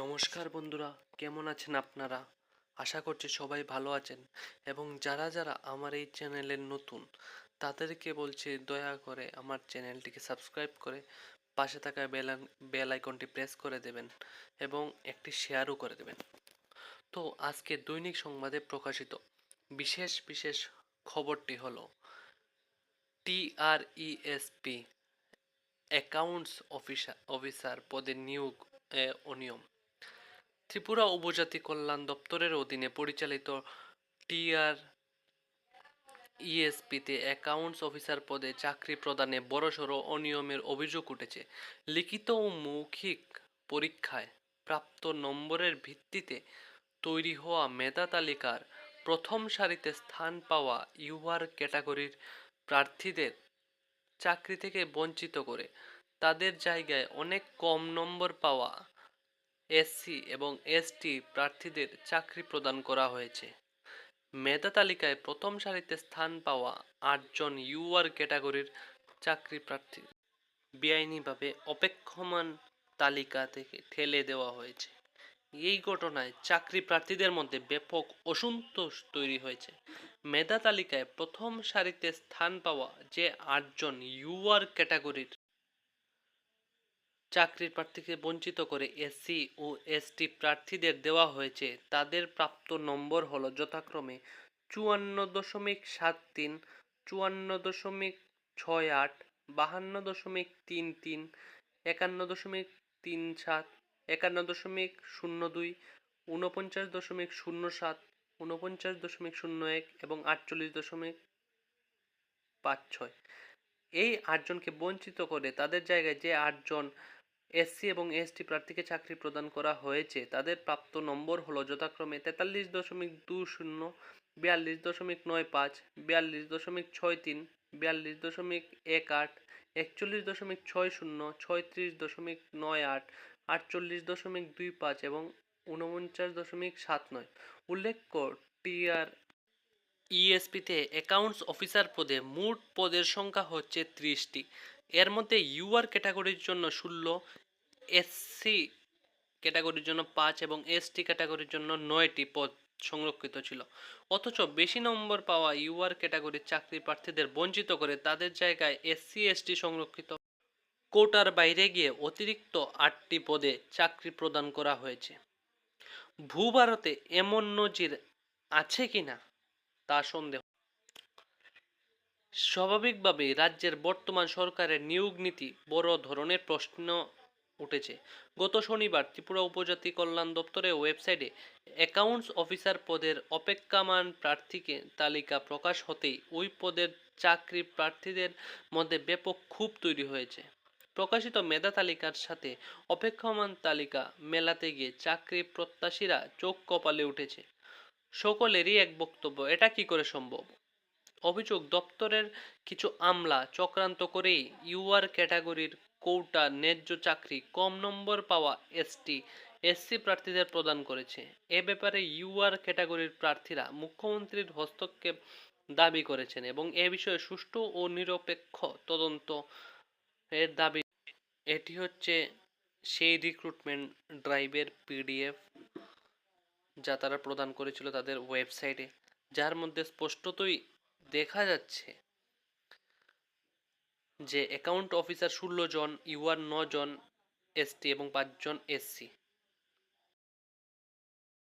নমস্কার বন্ধুরা, কেমন আছেন আপনারা? আশা করছি সবাই ভালো আছেন। এবং যারা যারা আমার এই চ্যানেলের নতুন, তাদেরকে বলছি দয়া করে আমার চ্যানেলটিকে সাবস্ক্রাইব করে পাশে থাকা বেল বেল আইকনটি প্রেস করে দেবেন এবং একটি শেয়ারও করে দেবেন। তো আজকে দৈনিক সংবাদে প্রকাশিত বিশেষ বিশেষ খবরটি হলো টিআরইএসপি অ্যাকাউন্টস অফিসার অফিসার পদে নিয়োগ অনিয়ম। ত্রিপুরা উপজাতি কল্যাণ দপ্তরের অধীনে পরিচালিত টিআর ইএসপিতে অ্যাকাউন্টস অফিসার পদে চাকরি প্রদানে বড়সড় অনিয়মের অভিযোগ উঠেছে। লিখিত ও মৌখিক পরীক্ষায় প্রাপ্ত নম্বরের ভিত্তিতে তৈরি হওয়া মেধা তালিকার প্রথম সারিতে স্থান পাওয়া ইউআর ক্যাটাগরির প্রার্থীদের চাকরি থেকে বঞ্চিত করে। তাদের জায়গায় অনেক কম নম্বর পাওয়া এসসি এবং এসটি প্রার্থীদের চাকরি প্রদান করা হয়েছে। মেধা তালিকায় প্রথম সারিতে স্থান পাওয়া আটজন ইউআর ক্যাটাগরির চাকরি প্রার্থী বেআইনিভাবে অপেক্ষমান তালিকা থেকে ঠেলে দেওয়া হয়েছে। এই ঘটনায় চাকরি প্রার্থীদের মধ্যে ব্যাপক অসন্তোষ তৈরি হয়েছে। মেধা তালিকায় প্রথম সারিতে স্থান পাওয়া যে আটজন ইউআর ক্যাটাগরির চাকরির প্রার্থীকে বঞ্চিত করে এসসি ও এসটি প্রার্থীদের দেওয়া হয়েছে। তাদের প্রাপ্ত নম্বর হল যথাক্রমে চুয়ান্ন দশমিক সাত তিন, চুয়ান্ন দশমিক ছয় আট, বাহান্ন দশমিক তিন তিন, একান্ন দশমিক তিন সাত, একান্ন দশমিক শূন্য দুই, ঊনপঞ্চাশ দশমিক শূন্য সাত, ঊনপঞ্চাশ দশমিক শূন্য এক এবং আটচল্লিশ দশমিক পাঁচ ছয়। এই আটজনকে বঞ্চিত করে তাদের জায়গায় যে আটজন এসসি এবং এসটি প্রার্থীকে চাকরি প্রদান করা হয়েছে। তাদের প্রাপ্ত নম্বর হলো যথাক্রমে তেতাল্লিশ দশমিক দুই শূন্য, বিয়াল্লিশ দশমিক নয় পাঁচ, বিয়াল্লিশ দশমিক ছয় তিন, বিয়াল্লিশ দশমিক এক আট, একচল্লিশ দশমিক ছয় শূন্য, ছয়ত্রিশ দশমিক নয় আট, আটচল্লিশ দশমিক দুই পাঁচ এবং ঊনপঞ্চাশ দশমিক সাত নয়। উল্লেখ্য, টিআর ইএসপিতে অ্যাকাউন্টস অফিসার পদে মোট পদের সংখ্যা হচ্ছে ত্রিশটি। এর মধ্যে ইউআর ক্যাটাগরির জন্য ষোলো এসসি ক্যাটাগরির জন্য পাঁচ এবং এসটি ক্যাটাগরির জন্য নয়টি পদ সংরক্ষিত ছিল। অথচ বেশি নম্বর পাওয়া ইউআর ক্যাটাগরির চাকরি প্রার্থীদের বঞ্চিত করে তাদের জায়গায় এসসি এসটি সংরক্ষিত কোটার বাইরে গিয়ে অতিরিক্ত আটটি পদে চাকরি প্রদান করা হয়েছে। ভূভারতে এমন নজির আছে কি না তা সন্দেহ স্বাভাবিকভাবেই রাজ্যের বর্তমান সরকারের নিয়োগ নীতি বড় ধরনের প্রশ্ন উঠেছে। গত শনিবার ত্রিপুরা উপজাতি কল্যাণ দপ্তরের ওয়েবসাইটে অ্যাকাউন্টস অফিসার পদের অপেক্ষামান প্রার্থীকে তালিকা প্রকাশ হতেই ওই পদের চাকরি প্রার্থীদের মধ্যে ব্যাপক ক্ষোভ তৈরি হয়েছে। প্রকাশিত মেধা তালিকার সাথে অপেক্ষমান তালিকা মেলাতে গিয়ে চাকরি প্রত্যাশীরা চোখ কপালে উঠেছে। সকলেরই এক বক্তব্য, এটা কি করে সম্ভব? অভিযোগ, দপ্তরের কিছু আমলা চক্রান্ত করেই ইউআর ক্যাটাগরির কোটা ন্যায্য চাকরি কম নম্বর পাওয়া এসটি, এসসি প্রার্থীদের প্রদান করেছে। এ ব্যাপারে ইউআর ক্যাটাগরির প্রার্থীরা মুখ্যমন্ত্রীর হস্তক্ষেপ দাবি করেছেন এবং এ বিষয়ে সুষ্ঠু ও নিরপেক্ষ তদন্ত এর দাবি। এটি হচ্ছে সেই রিক্রুটমেন্ট ড্রাইভের পিডিএফ যা তারা প্রদান করেছিল তাদের ওয়েবসাইটে, যার মধ্যে স্পষ্টতই দেখা যাচ্ছে যে অ্যাকাউন্ট অফিসার ষোলো জন ইউআর জন এসটি এবং পাঁচজন এসসি